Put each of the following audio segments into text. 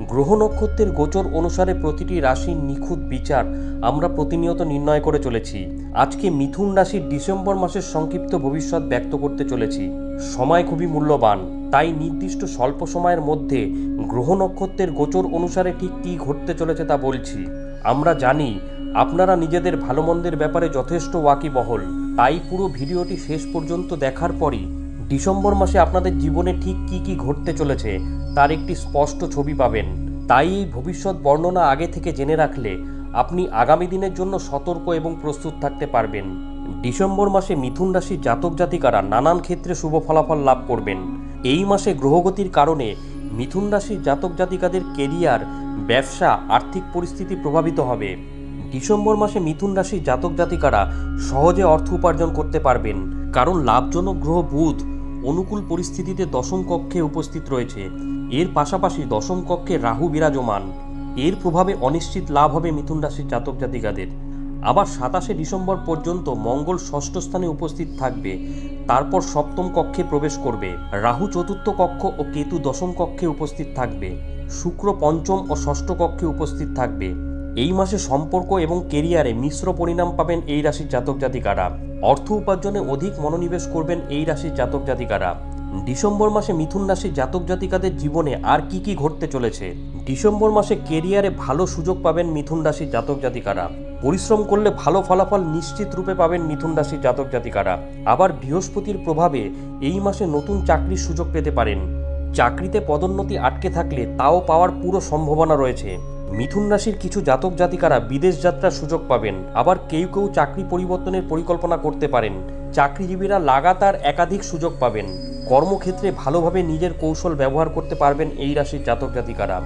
গ্রহ নক্ষত্রের গোচর অনুসারে প্রতিটি রাশির নিখুঁত বিচার আমরা প্রতিনিয়ত নির্ণয় করে চলেছি। আজকে মিথুন রাশির ডিসেম্বর মাসের সংক্ষিপ্ত ভবিষ্যৎ ব্যক্ত করতে চলেছি। সময় খুবই মূল্যবান, তাই নির্দিষ্ট স্বল্প সময়ের মধ্যে গ্রহ নক্ষত্রের গোচর অনুসারে ঠিক কী ঘটতে চলেছে তা বলছি। আমরা জানি, আপনারা নিজেদের ভালো মন্দের ব্যাপারে যথেষ্ট ওয়াকিবহল, তাই পুরো ভিডিওটি শেষ পর্যন্ত দেখার পরই ডিসেম্বর মাসে আপনাদের জীবনে ঠিক কি কি ঘটতে চলেছে তার একটি স্পষ্ট ছবি পাবেন। তাই এই ভবিষ্যৎ বর্ণনা আগে থেকে জেনে রাখলে আপনি আগামী দিনের জন্য সতর্ক এবং প্রস্তুত থাকতে পারবেন। ডিসেম্বর মাসে মিথুন রাশির জাতক জাতিকারা নানান ক্ষেত্রে শুভ ফলাফল লাভ করবেন। এই মাসে গ্রহগতির কারণে মিথুন রাশির জাতক জাতিকাদের কেরিয়ার, ব্যবসা, আর্থিক পরিস্থিতি প্রভাবিত হবে। ডিসেম্বর মাসে মিথুন রাশির জাতক জাতিকারা সহজে অর্থ উপার্জন করতে পারবেন। কারণ লাভজনক গ্রহ বুধ অনুকূল পরিস্থিতিতে দশম কক্ষে উপস্থিত রয়েছে। এর পাশাপাশি দশম কক্ষে রাহু বিরাজমান। এর প্রভাবে অনিশ্চিত লাভ হবে মিথুন রাশির জাতক জাতিকাদের। আবার সাতাশে ডিসেম্বর পর্যন্ত মঙ্গল ষষ্ঠ স্থানে উপস্থিত থাকবে। তারপর সপ্তম কক্ষে প্রবেশ করবে। রাহু চতুর্থ কক্ষ ও কেতু দশম কক্ষে উপস্থিত থাকবে। শুক্র পঞ্চম ও ষষ্ঠ কক্ষে উপস্থিত থাকবে। এই মাসে সম্পর্ক এবং কেরিয়ারে মিশ্র পরিণাম পাবেন এই রাশির জাতক জাতিকারা। অর্থ উপার্জনে অধিক মনোনিবেশ করবেন এই রাশির জাতক জাতিকারা। ডিসেম্বর মাসে মিথুন রাশির জাতক জাতিকাদের জীবনে আর কি কি ঘটতে চলেছে? ডিসেম্বর মাসে কেরিয়ারে ভালো সুযোগ পাবেন মিথুন রাশির জাতক জাতিকারা। পরিশ্রম করলে ভালো ফলাফল নিশ্চিত রূপে পাবেন মিথুন রাশির জাতক জাতিকারা। আবার বৃহস্পতির প্রভাবে এই মাসে নতুন চাকরির সুযোগ পেতে পারেন। চাকরিতে পদোন্নতি আটকে থাকলে তাও পাওয়ার পুরো সম্ভাবনা রয়েছে। মিথুন রাশির কিছু জাতক জাতিকারা বিদেশ যাত্রার সুযোগ পাবেন। আবার কেউ কেউ চাকরি পরিবর্তনের পরিকল্পনা করতে পারেন। চাকরিজীবীরা লাগাতার একাধিক সুযোগ পাবেন। কর্মক্ষেত্রে ভালোভাবে নিজের কৌশল ব্যবহার করতে পারবেন এই রাশির জাতক জাতিকারা।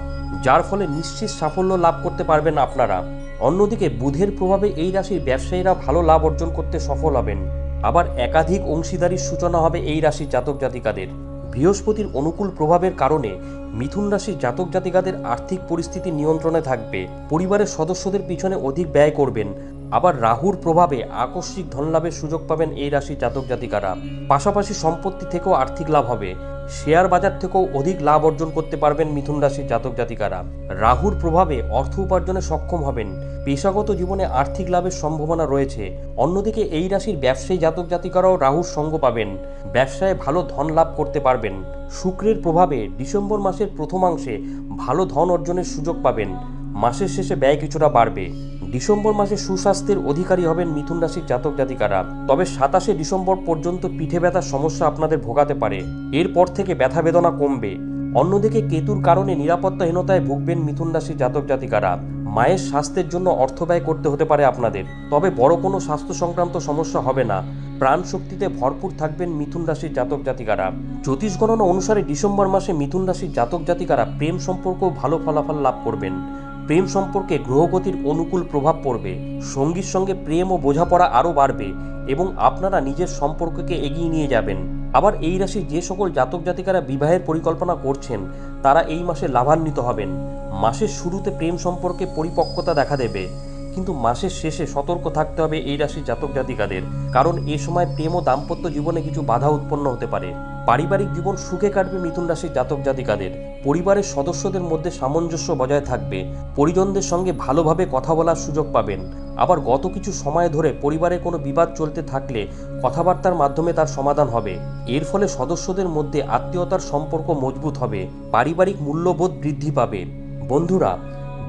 যার ফলে নিশ্চিত সাফল্য লাভ করতে পারবেন আপনারা। অন্যদিকে বুধের প্রভাবে এই রাশির ব্যবসায়ীরা ভালো লাভ অর্জন করতে সফল হবেন। আবার একাধিক অংশীদারির সূচনা হবে এই রাশির জাতক জাতিকাদের। বৃহস্পতির অনুকূল প্রভাবের কারণে মিথুন রাশির জাতক জাতিকাদের আর্থিক পরিস্থিতি নিয়ন্ত্রণে থাকবে। পরিবারের সদস্যদের পিছনে অধিক ব্যয় করবেন। আবার রাহুর প্রভাবে আকস্মিক ধনলাভের সুযোগ পাবেন এই রাশির জাতক জাতিকারা। পাশাপাশি সম্পত্তি থেকেও আর্থিক লাভ হবে। শেয়ার বাজার থেকেও অধিক লাভ অর্জন করতে পারবেন মিথুন রাশির জাতক জাতিকারা। রাহুর প্রভাবে অর্থ উপার্জনে সক্ষম হবেন। পেশাগত জীবনে আর্থিক লাভের সম্ভাবনা রয়েছে। অন্যদিকে এই রাশির ব্যবসায়ী জাতক জাতিকারাও রাহুর সঙ্গ পাবেন। ব্যবসায় ভালো ধন লাভ করতে পারবেন। শুক্রের প্রভাবে ডিসেম্বর মাসের প্রথমাংশে ভালো ধন অর্জনের সুযোগ পাবেন। মাসের শেষে ব্যয় কিছুটা বাড়বে। ডিসেম্বর মাসে সুস্বাস্থ্যের অধিকারী হবেন মিথুন রাশির জাতক জাতিকারা। তবে সাতাশে ডিসেম্বর পর্যন্ত পিঠে ব্যথার সমস্যা আপনাদের ভোগাতে পারে। এরপর থেকে ব্যথা বেদনা কমবে। অন্যদিকে কেতুর কারণে নিরাপত্তাহীনতায় ভুগবেন মিথুন রাশির জাতক জাতিকারা। মায়ের স্বাস্থ্যের জন্য অর্থ ব্যয় করতে হতে পারে আপনাদের। তবে বড় কোনো স্বাস্থ্য সংক্রান্ত সমস্যা হবে না। প্রাণ শক্তিতে ভরপুর থাকবেন মিথুন রাশির জাতক জাতিকারা। জ্যোতিষ গণনা অনুসারে ডিসেম্বর মাসে মিথুন রাশির জাতক জাতিকারা প্রেম সম্পর্ক ভালো ফলাফল লাভ করবেন। প্রেম সম্পর্কে গ্রহগতির অনুকূল প্রভাব পড়বে, সঙ্গীর সঙ্গে প্রেম ও বোঝাপড়া আরও বাড়বে এবং আপনারা নিজের সম্পর্ককে এগিয়ে নিয়ে যাবেন। আবার এই রাশির যে সকল জাতক জাতিকারা বিবাহের পরিকল্পনা করছেন, তারা এই মাসে লাভান্বিত হবেন। মাসের শুরুতে প্রেম সম্পর্কে পরিপক্কতা দেখা দেবে। কিন্তু মাসের শেষে সতর্ক থাকতে হবে এই রাশির জাতক জাতিকাদের। কারণ এ সময় প্রেম ও দাম্পত্য জীবনে কিছু বাধা উৎপন্ন হতে পারে। পারিবারিক জীবন সুখে কাটবে মিথুন রাশির জাতক জাতিকাদের। পরিবারের সদস্যদের মধ্যে সামঞ্জস্য বজায় থাকবে। পরিজনদের সঙ্গে ভালোভাবে কথা বলার সুযোগ পাবেন। আবার গত কিছু সময় ধরে পরিবারে কোনো বিবাদ চলতে থাকলে কথাবার্তার মাধ্যমে তার সমাধান হবে। এর ফলে সদস্যদের মধ্যে আত্মীয়তার সম্পর্ক মজবুত হবে। পারিবারিক মূল্যবোধ বৃদ্ধি পাবে। বন্ধুরা